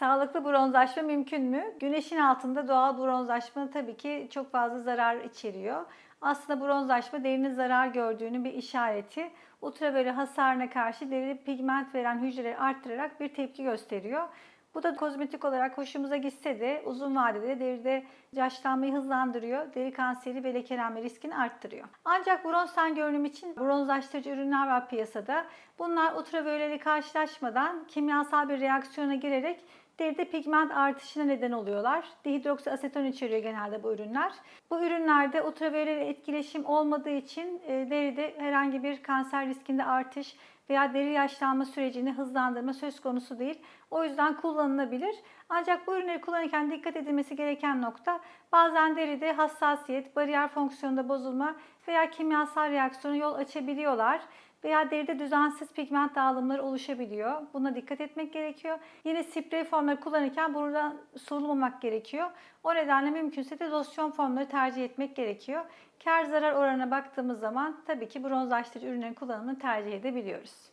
Sağlıklı bronzlaşma mümkün mü? Güneşin altında doğal bronzlaşma tabii ki çok fazla zarar içeriyor. Aslında bronzlaşma derinin zarar gördüğünün bir işareti. Ultraviyole hasarına karşı deride pigment veren hücreleri arttırarak bir tepki gösteriyor. Bu da kozmetik olarak hoşumuza gitse de uzun vadede deride yaşlanmayı hızlandırıyor, deri kanseri ve lekelenme riskini arttırıyor. Ancak bronz ten görünüm için bronzlaştırıcı ürünler var piyasada. Bunlar ultraviyole ile karşılaşmadan kimyasal bir reaksiyona girerek deride pigment artışına neden oluyorlar. Dihidroksiaseton içeriyor genelde bu ürünler. Bu ürünlerde ultraviyole ile etkileşim olmadığı için e, deride herhangi bir kanser riskinde artış veya deri yaşlanma sürecini hızlandırma söz konusu değil. O yüzden kullanılabilir. Ancak bu ürünleri kullanırken dikkat edilmesi gereken nokta bazen deride hassasiyet, bariyer fonksiyonunda bozulma veya kimyasal reaksiyona yol açabiliyorlar veya deride düzensiz pigment dağılımları oluşabiliyor. Buna dikkat etmek gerekiyor. Yine sprey formları kullanırken buradan sorulmamak gerekiyor. O nedenle mümkünse de losyon formları tercih etmek gerekiyor. Kar zarar oranına baktığımız zaman tabii ki bronzlaştırıcı ürünlerin kullanımını tercih edebiliyoruz.